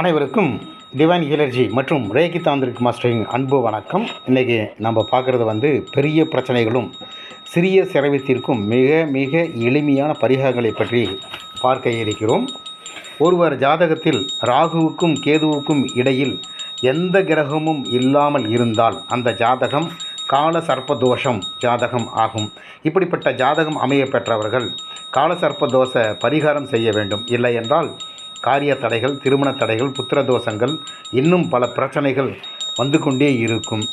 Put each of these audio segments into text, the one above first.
அனைவருக்கும் டிவைன் ஹீலர்ஜி மற்றும் ரேகி தாந்திரிக் மாஸ்டரின் அன்பு வணக்கம். இன்றைக்கி நம்ம பார்க்குறது வந்து பெரிய பிரச்சனைகளும் சிறிய சிரவத்திற்கும் மிக மிக எளிமையான பரிகாரங்களை பற்றி பார்க்க இருக்கிறோம். ஒருவர் ஜாதகத்தில் ராகுவுக்கும் கேதுவுக்கும் இடையில் எந்த கிரகமும் இல்லாமல் இருந்தால் அந்த ஜாதகம் கால சர்ப்பதோஷம் ஜாதகம் ஆகும். இப்படிப்பட்ட ஜாதகம் அமைய பெற்றவர்கள் கால சர்ப்பதோஷ பரிகாரம் செய்ய வேண்டும். இல்லை என்றால் காரிய தடைகள் திருமண தடைகள் புத்திர தோஷங்கள் இன்னும் பல பிரச்சனைகள் வந்து கொண்டே இருக்கும்.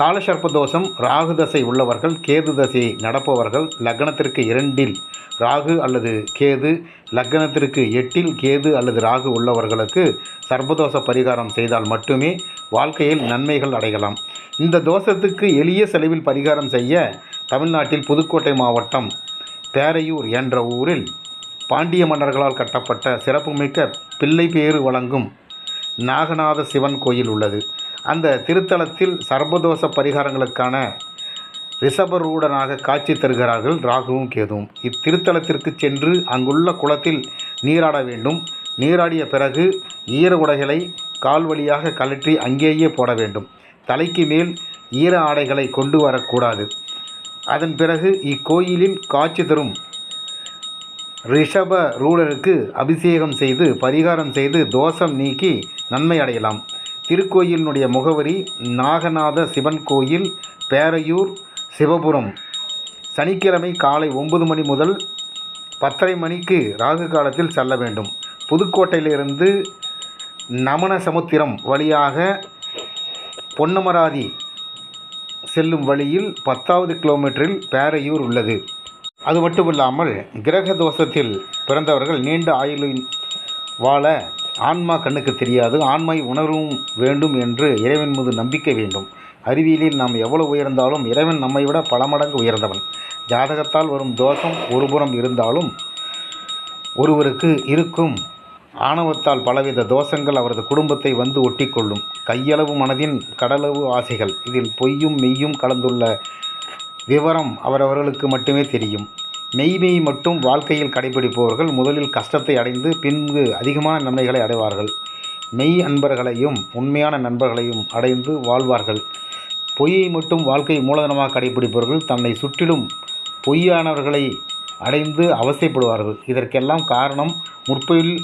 காலசர்ப்ப தோஷம் ராகு தசை உள்ளவர்கள் கேது தசை நடப்பவர்கள் லக்னத்திற்கு இரண்டில் ராகு அல்லது கேது லக்னத்திற்கு எட்டில் கேது அல்லது ராகு உள்ளவர்களுக்கு சர்ப்பதோஷ பரிகாரம் செய்தால் மட்டுமே வாழ்க்கையில் நன்மைகள் அடையலாம். இந்த தோஷத்துக்கு எளிய செலவில் பரிகாரம் செய்ய தமிழ்நாட்டில் புதுக்கோட்டை மாவட்டம் பேரையூர் என்ற ஊரில் பாண்டிய மன்னர்களால் கட்டப்பட்ட சிறப்புமிக்க பிள்ளை பேறு வழங்கும் நாகநாத சிவன் கோயில் உள்ளது. அந்த திருத்தலத்தில் சர்வதோஷ பரிகாரங்களுக்கான ரிஷபரூடனாக காட்சி தருகிறார்கள் ராகுவும் கேதுவும். இத்திருத்தலத்திற்கு சென்று அங்குள்ள குளத்தில் நீராட வேண்டும். நீராடிய பிறகு ஈர உடைகளை கால் வழியாக கழற்றி அங்கேயே போட வேண்டும். தலைக்கு மேல் ஈர ஆடைகளை கொண்டு வரக்கூடாது. அதன் பிறகு இக்கோயிலில் காட்சி தரும் ரிஷப ரூடருக்கு அபிஷேகம் செய்து பரிகாரம் செய்து தோஷம் நீக்கி நன்மை அடையலாம். திருக்கோயிலினுடைய முகவரி நாகநாத சிவன் கோயில் பேரையூர் சிவபுரம். சனிக்கிழமை காலை ஒன்பது மணி முதல் பத்தரை மணிக்கு ராகு காலத்தில் செல்ல வேண்டும். புதுக்கோட்டையிலிருந்து நமன சமுத்திரம் வழியாக பொன்னமராதி செல்லும் வழியில் பத்தாவது கிலோமீட்டரில் பேரையூர் உள்ளது. அது மட்டும் இல்லாமல் கிரக தோஷத்தில் பிறந்தவர்கள் நீண்ட ஆயுளின் வாழ ஆன்மா கண்ணுக்கு தெரியாது. ஆன்மை உணரவும் வேண்டும் என்று இறைவன் மீது நம்பிக்கை வேண்டும். அறிவியலில் நாம் எவ்வளவு உயர்ந்தாலும் இறைவன் நம்மை விட பல மடங்கு உயர்ந்தவன். ஜாதகத்தால் வரும் தோஷம் ஒருபுறம் இருந்தாலும் ஒருவருக்கு இருக்கும். ஆணவத்தால் பலவித தோஷங்கள் அவரது குடும்பத்தை வந்து ஒட்டிக்கொள்ளும். கையளவு மனதின் கடலவு ஆசைகள். இதில் பொய்யும் மெய்யும் கலந்துள்ள விவரம் அவரவர்களுக்கு மட்டுமே தெரியும். மெய்மெய் மட்டும் வாழ்க்கையில் கடைபிடிப்பவர்கள் முதலில் கஷ்டத்தை அடைந்து பின்பு அதிகமான நன்மைகளை அடைவார்கள். மெய் அன்பர்களையும் உண்மையான நண்பர்களையும் அடைந்து வாழ்வார்கள். பொய்யை மட்டும் வாழ்க்கை மூலதனமாக கடைபிடிப்பவர்கள் தன்னை சுற்றிலும் பொய்யானவர்களை அடைந்து அவசைப்படுவார்கள் இதற்கெல்லாம் காரணம் முற்பயில்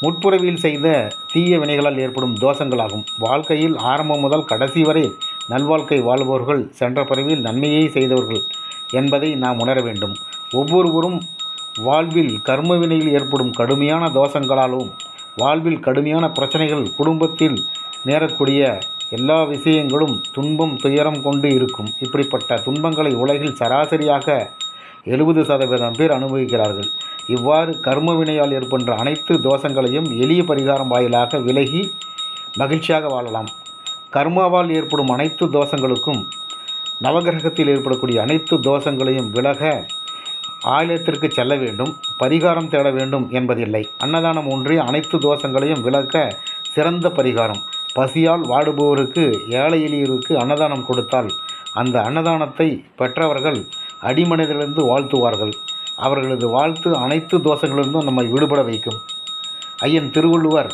முற்புறவியில் செய்த தீய வினைகளால் ஏற்படும் தோஷங்களாகும். வாழ்க்கையில் ஆரம்பம் முதல் கடைசி வரை நல்வாழ்க்கை வாழ்பவர்கள் சென்ற பிறவில் நன்மையை செய்தவர்கள் என்பதை நாம் உணர வேண்டும். ஒவ்வொருவரும் வாழ்வில் கர்மவினையில் ஏற்படும் கடுமையான தோஷங்களாலும் வாழ்வில் கடுமையான பிரச்சனைகள் குடும்பத்தில் நேரக்கூடிய எல்லா விஷயங்களும் துன்பம் துயரம் கொண்டு இருக்கும். இப்படிப்பட்ட துன்பங்களை உலகில் சராசரியாக எழுபது சதவீதம் பேர் அனுபவிக்கிறார்கள். இவ்வாறு கர்ம வினையால் ஏற்படுற அனைத்து தோஷங்களையும் எளிய பரிகாரம் வாயிலாக விலகி மகிழ்ச்சியாக வாழலாம். கர்மாவால் ஏற்படும் அனைத்து தோஷங்களுக்கும் நவகிரகத்தில் ஏற்படக்கூடிய அனைத்து தோஷங்களையும் விலக ஆலயத்திற்கு செல்ல வேண்டும் பரிகாரம் தேட வேண்டும் என்பதில்லை. அன்னதானம் ஒன்றே அனைத்து தோஷங்களையும் விலக்க சிறந்த பரிகாரம். பசியால் வாடுபவருக்கு ஏழை எளியருக்கு அன்னதானம் கொடுத்தால் அந்த அன்னதானத்தை பெற்றவர்கள் அடிமனதிலிருந்து வாழ்த்துவார்கள். அவர்களது வாழ்த்து அனைத்து தோஷங்களிலிருந்தும் நம்மை விடுபட வைக்கும். ஐயன் திருவள்ளுவர்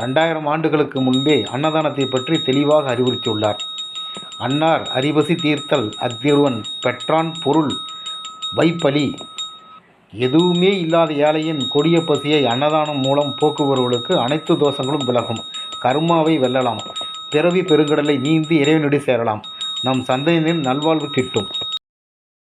ரெண்டாயிரம் ஆண்டுகளுக்கு முன்பே அன்னதானத்தை பற்றி தெளிவாக அறிவுறுத்தியுள்ளார். அன்னார் அறிவசி தீர்த்தல் அத்திருவன் பெற்றான் பொருள் வைப்பலி. எதுவுமே இல்லாத ஏழையின் கொடிய பசியை அன்னதானம் மூலம் போக்குபவர்களுக்கு அனைத்து தோஷங்களும் விலகும். கர்மாவை வெல்லலாம். பிறவி பெருங்கடலை நீந்தி இறைவனடி சேரலாம். நம் சந்தையினில் நல்வாழ்வு கிட்டும்.